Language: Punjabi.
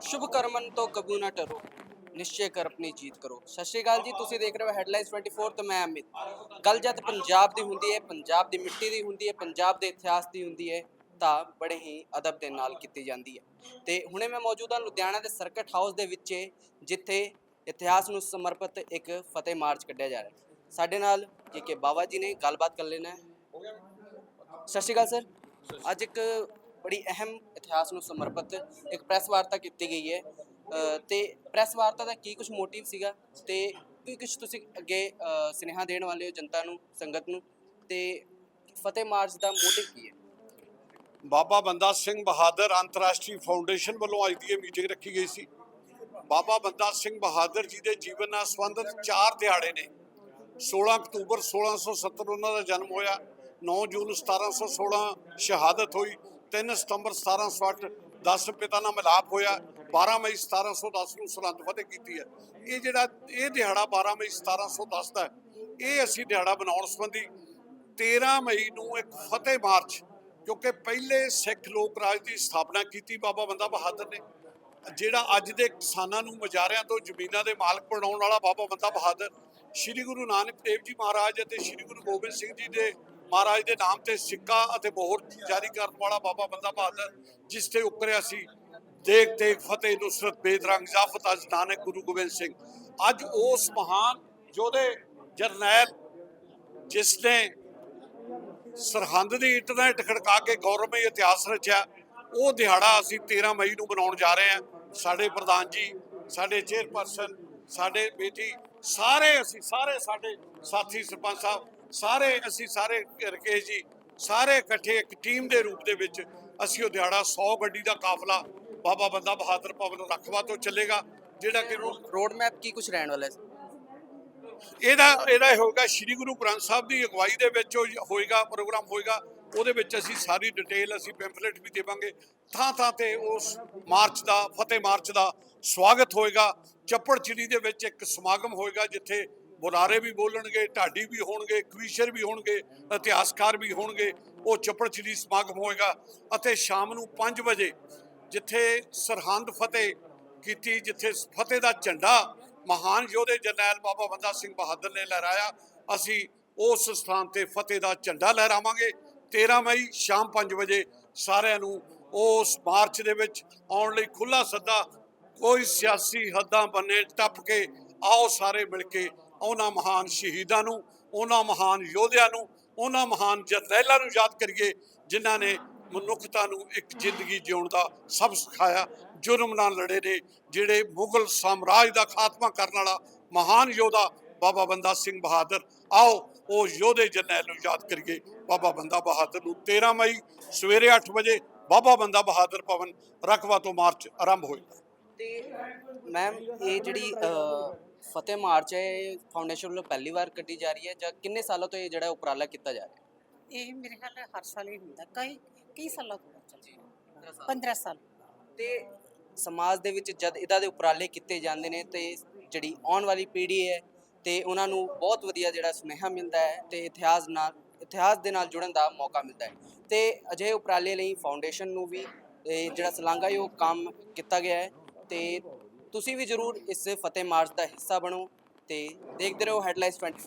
ਸ਼ੁਭ ਕਰਮਨ ਤੋਂ ਕਬੂ ਨਾ ਟਰੋ। ਨਿਸ਼ਚੈ ਕਰ ਆਪਣੀ ਜੀਤ ਕਰੋ। ਸਤਿ ਸ਼੍ਰੀ ਅਕਾਲ ਜੀ, ਤੁਸੀਂ ਦੇਖ ਰਹੇ ਹੋ ਹੈਡਲਾਈਨਸ 24 ਤੋਂ ਮੈਂ ਅਮਿਤ। ਗੱਲ ਜਦ ਪੰਜਾਬ ਦੀ ਹੁੰਦੀ ਹੈ, ਪੰਜਾਬ ਦੀ ਮਿੱਟੀ ਦੀ ਹੁੰਦੀ ਹੈ, ਪੰਜਾਬ ਦੇ ਇਤਿਹਾਸ ਦੀ ਹੁੰਦੀ ਹੈ, ਤਾਂ ਬੜੇ ਹੀ ਅਦਬ ਦੇ ਨਾਲ ਕੀਤੀ ਜਾਂਦੀ ਹੈ। ਤੇ ਹੁਣੇ ਮੈਂ ਮੌਜੂਦ ਹਾਂ ਲੁਧਿਆਣਾ ਦੇ ਸਰਕਟ ਹਾਊਸ ਦੇ ਵਿੱਚ, ਜਿੱਥੇ ਇਤਿਹਾਸ ਨੂੰ ਸਮਰਪਿਤ ਇੱਕ ਫਤਿਹ ਮਾਰਚ ਕੱਢਿਆ ਜਾ ਰਿਹਾ ਹੈ। ਸਾਡੇ ਨਾਲ ਕੇ ਕੇ ਬਾਬਾ ਜੀ ਨੇ ਗੱਲਬਾਤ ਕਰ ਲੈਣਾ ਹੈ। ਸਤਿ ਸ਼੍ਰੀ ਅਕਾਲ ਸਰ। ਅੱਜ ਇੱਕ ਬੜੀ ਅਹਿਮ ਇਤਿਹਾਸ ਨੂੰ ਸਮਰਪਿਤ ਇੱਕ ਪ੍ਰੈਸ ਵਾਰਤਾ ਕੀਤੀ ਗਈ ਹੈ। ਅ, ਤੇ ਪ੍ਰੈਸ ਵਾਰਤਾ ਦਾ ਕੀ ਕੁਝ ਮੋਟਿਵ ਸੀਗਾ ਤੇ ਕੀ ਕੁਝ ਤੁਸੀਂ ਅੱਗੇ ਅ, ਸੁਨੇਹਾ ਦੇਣ ਵਾਲੇ ਹੋ ਜਨਤਾ ਨੂੰ ਸੰਗਤ ਨੂੰ? ਤੇ ਫਤਿਹ ਮਾਰਚ ਦਾ ਮੋਟਿਵ ਕੀ ਹੈ? ਬਾਬਾ ਬੰਦਾ ਸਿੰਘ ਬਹਾਦਰ ਅੰਤਰਰਾਸ਼ਟਰੀ ਫਾਊਂਡੇਸ਼ਨ ਵੱਲੋਂ ਅੱਜ ਦੀ ਇਹ ਮੀਟਿੰਗ ਰੱਖੀ ਗਈ ਸੀ। ਬਾਬਾ ਬੰਦਾ ਸਿੰਘ ਬਹਾਦਰ ਜੀ ਦੇ ਜੀਵਨ ਨਾਲ ਸੰਬੰਧਿਤ ਚਾਰ ਦਿਹਾੜੇ ਨੇ। 16 ਅਕਤੂਬਰ 1670 ਉਹਨਾਂ ਦਾ ਜਨਮ ਹੋਇਆ। 9 ਜੂਨ 1716 ਸ਼ਹਾਦਤ ਹੋਈ। 3 ਸਤੰਬਰ 1708 10 ਪਿਤਾ ਨਾਲ ਮਿਲਾਪ ਹੋਇਆ। 12 ਮਈ 1710 ਨੂੰ ਸਰਹੰਦ ਫਤਿਹ ਕੀਤੀ ਹੈ। ਇਹ ਜਿਹੜਾ, ਇਹ ਦਿਹਾੜਾ 12 ਮਈ 1710 ਦਾ ਇਹ ਅਸੀਂ ਦਿਹਾੜਾ ਬਣਾਉਣ ਸੰਬੰਧੀ 13 ਮਈ ਨੂੰ ਇੱਕ ਫਤਿਹ ਮਾਰਚ ਕਿਉਂਕਿ ਪਹਿਲੇ ਸਿੱਖ ਲੋਕ ਰਾਜ ਦੀ ਸਥਾਪਨਾ ਕੀਤੀ ਬਾਬਾ ਬੰਦਾ ਬਹਾਦਰ ਨੇ, ਜਿਹੜਾ ਅੱਜ ਦੇ ਕਿਸਾਨਾਂ ਨੂੰ ਮਜਾਰਿਆਂ ਤੋਂ ਜ਼ਮੀਨਾਂ ਦੇ ਮਾਲਕ ਬਣਾਉਣ ਵਾਲਾ ਬਾਬਾ ਬੰਦਾ ਬਹਾਦਰ, ਸ੍ਰੀ ਗੁਰੂ ਨਾਨਕ ਦੇਵ ਜੀ ਮਹਾਰਾਜ ਅਤੇ ਸ੍ਰੀ ਗੁਰੂ ਗੋਬਿੰਦ ਸਿੰਘ ਜੀ ਦੇ ਮਹਾਰਾਜ ਦੇ ਨਾਮ ਤੇ ਸਿੱਕਾ ਅਤੇ ਮੋਹਰ ਜਾਰੀ ਕਰਨ ਵਾਲਾ ਬਾਬਾ ਬੰਦਾ ਬਹਾਦਰ, ਜਿਸ ਤੇ ਉਕਰਿਆ ਸੀ। ਦੇਖ ਦੇਖ ਫਤਿਹ ਨੁਸਰਤ, ਬੇਦਰੰਗ ਜ਼ਾਫਤ ਅਜ ਨਾਨਕ ਗੁਰੂ ਗੋਬਿੰਦ ਸਿੰਘ। ਅੱਜ ਉਸ ਮਹਾਨ ਯੋਧੇ ਜਰਨੈਲ, ਜਿਸ ਨੇ ਸਰਹੰਦ ਦੀ ਇੰਟਰਨੈਟ ਖੜਕਾ ਕੇ ਗੌਰਵਮਈ ਇਤਿਹਾਸ ਰਚਿਆ, ਉਹ ਦਿਹਾੜਾ ਅਸੀਂ 13 ਮਈ ਨੂੰ ਮਨਾਉਣ ਜਾ ਰਹੇ ਹਾਂ। ਸਾਡੇ ਪ੍ਰਧਾਨ ਜੀ, ਸਾਡੇ ਚੇਅਰਪਰਸਨ ਸਾਡੇ ਬੇਟੀ, ਸਾਰੇ ਅਸੀਂ, ਸਾਰੇ ਸਾਡੇ ਸਾਥੀ ਸਰਪੰਚ ਸਾਹਿਬ ਸਾਰੇ ਅਸੀਂ ਸਾਰੇ ਰਕੇਸ਼ ਜੀ ਸਾਰੇ ਇਕੱਠੇ ਇੱਕ ਟੀਮ ਦੇ ਰੂਪ ਦੇ ਵਿੱਚ ਅਸੀਂ ਉਹ ਦਿਹਾੜਾ 100 ਗੱਡੀ ਦਾ ਕਾਫਲਾ ਬਾਬਾ ਬੰਦਾ ਬਹਾਦਰ ਭਵਨ ਰਖਵਾ ਤੋਂ ਚੱਲੇਗਾ ਜਿਹੜਾ ਕਿ ਰੋਡ ਮੈਪ ਕੀ ਕੁਝ ਰਹਿਣ ਵਾਲਾ ਹੈ? ਇਹਦਾ ਇਹਦਾ ਇਹ ਹੋਏਗਾ ਸ੍ਰੀ ਗੁਰੂ ਗ੍ਰੰਥ ਸਾਹਿਬ ਦੀ ਅਗਵਾਈ ਦੇ ਵਿੱਚ ਹੋਏਗਾ ਪ੍ਰੋਗਰਾਮ ਹੋਏਗਾ ਉਹਦੇ ਵਿੱਚ ਅਸੀਂ ਸਾਰੀ ਡਿਟੇਲ ਅਸੀਂ ਪੈਂਫਲੇਟ ਵੀ ਦੇਵਾਂਗੇ। ਥਾਂ ਥਾਂ ਤੇ ਉਸ ਮਾਰਚ ਦਾ ਫਤਿਹ ਮਾਰਚ ਦਾ ਸਵਾਗਤ ਹੋਏਗਾ। ਚੱਪੜ ਚਿੜੀ ਦੇ ਵਿੱਚ ਇੱਕ ਸਮਾਗਮ ਹੋਏਗਾ ਜਿੱਥੇ ਬੁਲਾਰੇ ਵੀ ਬੋਲਣਗੇ, ਢਾਡੀ ਵੀ ਹੋਣਗੇ ਕਵੀਸ਼ਰ ਵੀ ਹੋਣਗੇ, ਇਤਿਹਾਸਕਾਰ ਵੀ ਹੋਣਗੇ, ਉਹ ਚੱਪੜ ਚਿੜੀ ਸਮਾਗਮ ਹੋਏਗਾ ਅਤੇ ਸ਼ਾਮ ਨੂੰ 5 ਵਜੇ ਜਿੱਥੇ ਸਰਹੰਦ ਫਤਿਹ ਕੀਤੀ, ਜਿੱਥੇ ਫਤਿਹ ਦਾ ਝੰਡਾ ਮਹਾਨ ਯੋਧੇ ਜਰਨੈਲ ਬਾਬਾ ਬੰਦਾ ਸਿੰਘ ਬਹਾਦਰ ਨੇ ਲਹਿਰਾਇਆ, ਅਸੀਂ ਉਸ ਸਥਾਨ ਤੇ ਫਤਿਹ ਦਾ ਝੰਡਾ ਲਹਿਰਾਵਾਂਗੇ। 13 ਮਈ ਸ਼ਾਮ 5 ਵਜੇ ਸਾਰਿਆਂ ਨੂੰ ਉਸ ਮਾਰਚ ਦੇ ਵਿੱਚ ਆਉਣ ਲਈ ਖੁੱਲਾ ਸੱਦਾ, ਕੋਈ ਸਿਆਸੀ ਹੱਦਾਂ ਬੰਨੇ ਟੱਪ ਕੇ ਆਓ ਸਾਰੇ ਮਿਲ ਕੇ ਉਹਨਾਂ ਮਹਾਨ ਸ਼ਹੀਦਾਂ ਨੂੰ, ਉਹਨਾਂ ਮਹਾਨ ਯੋਧਿਆਂ ਨੂੰ, ਉਹਨਾਂ ਮਹਾਨ ਜਰਨੈਲਾਂ ਨੂੰ ਯਾਦ ਕਰੀਏ, ਜਿਨ੍ਹਾਂ ਨੇ ਮਨੁੱਖਤਾ ਨੂੰ ਇੱਕ ਜ਼ਿੰਦਗੀ ਜਿਉਣ ਦਾ ਸਭ ਸਿਖਾਇਆ, ਜੁਰਮ ਨਾਲ ਲੜੇ ਨੇ, ਜਿਹੜੇ ਮੁਗਲ ਸਾਮਰਾਜ ਦਾ ਖਾਤਮਾ ਕਰਨ ਵਾਲਾ ਮਹਾਨ ਯੋਧਾ ਬਾਬਾ ਬੰਦਾ ਸਿੰਘ ਬਹਾਦਰ, ਆਓ ਉਹ ਯੋਧੇ ਜਰਨੈਲ ਨੂੰ ਯਾਦ ਕਰੀਏ, ਬਾਬਾ ਬੰਦਾ ਬਹਾਦਰ ਨੂੰ 13 ਮਈ ਸਵੇਰੇ 8 ਵਜੇ ਬਾਬਾ ਬੰਦਾ ਬਹਾਦਰ ਭਵਨ ਰਕਵਾ ਤੋਂ ਮਾਰਚ ਆਰੰਭ ਹੋਏਗਾ। ਤੇ ਮੈਮ, ਇਹ ਜਿਹੜੀ ਫਤਿਹ ਮਾਰਚ ਹੈ ਇਹ ਫਾਊਂਡੇਸ਼ਨ ਵੱਲੋਂ ਪਹਿਲੀ ਵਾਰ ਕੱਢੀ ਜਾ ਰਹੀ ਹੈ ਜਾਂ ਕਿੰਨੇ ਸਾਲਾਂ ਤੋਂ ਇਹ ਜਿਹੜਾ ਉਪਰਾਲਾ ਕੀਤਾ ਜਾ ਰਿਹਾ? ਹੈ ਇਹ ਮੇਰੇ ਖਿਆਲ ਨਾਲ ਹਰ ਸਾਲ ਹੀ ਹੁੰਦਾ ਕਈ ਕਈ ਸਾਲਾਂ ਤੋਂ ਚੱਲ ਜੀ ਰਿਹਾ। 15 ਸਾਲ। ਤੇ ਸਮਾਜ ਦੇ ਵਿੱਚ ਜਦ ਇਦਾਂ ਦੇ ਉਪਰਾਲੇ ਕੀਤੇ ਜਾਂਦੇ ਨੇ ਤੇ ਜਿਹੜੀ ਆਉਣ ਵਾਲੀ ਪੀੜ੍ਹੀ ਹੈ ਤੇ ਉਹਨਾਂ ਨੂੰ ਬਹੁਤ ਵਧੀਆ ਜਿਹੜਾ ਸੁਨੇਹਾ ਮਿਲਦਾ ਹੈ ਤੇ ਇਤਿਹਾਸ ਨਾਲ ਇਤਿਹਾਸ ਦੇ ਨਾਲ ਜੁੜਨ ਦਾ ਮੌਕਾ ਮਿਲਦਾ ਹੈ। ਤੇ ਅਜਿਹੇ ਉਪਰਾਲੇ ਲਈ ਫਾਊਂਡੇਸ਼ਨ ਨੂੰ ਵੀ ਇਹ ਜਿਹੜਾ ਸ਼ਲਾਘਾਯੋਗ ਕੰਮ ਕੀਤਾ ਗਿਆ ਹੈ ਤੇ ਤੁਸੀਂ ਵੀ ਜਰੂਰ ਇਸ ਫਤਿਹ ਮਾਰਚ ਦਾ ਹਿੱਸਾ ਬਣੋ ਤੇ ਦੇਖਦੇ ਰਹੋ ਹੈਡਲਾਈਨਸ 24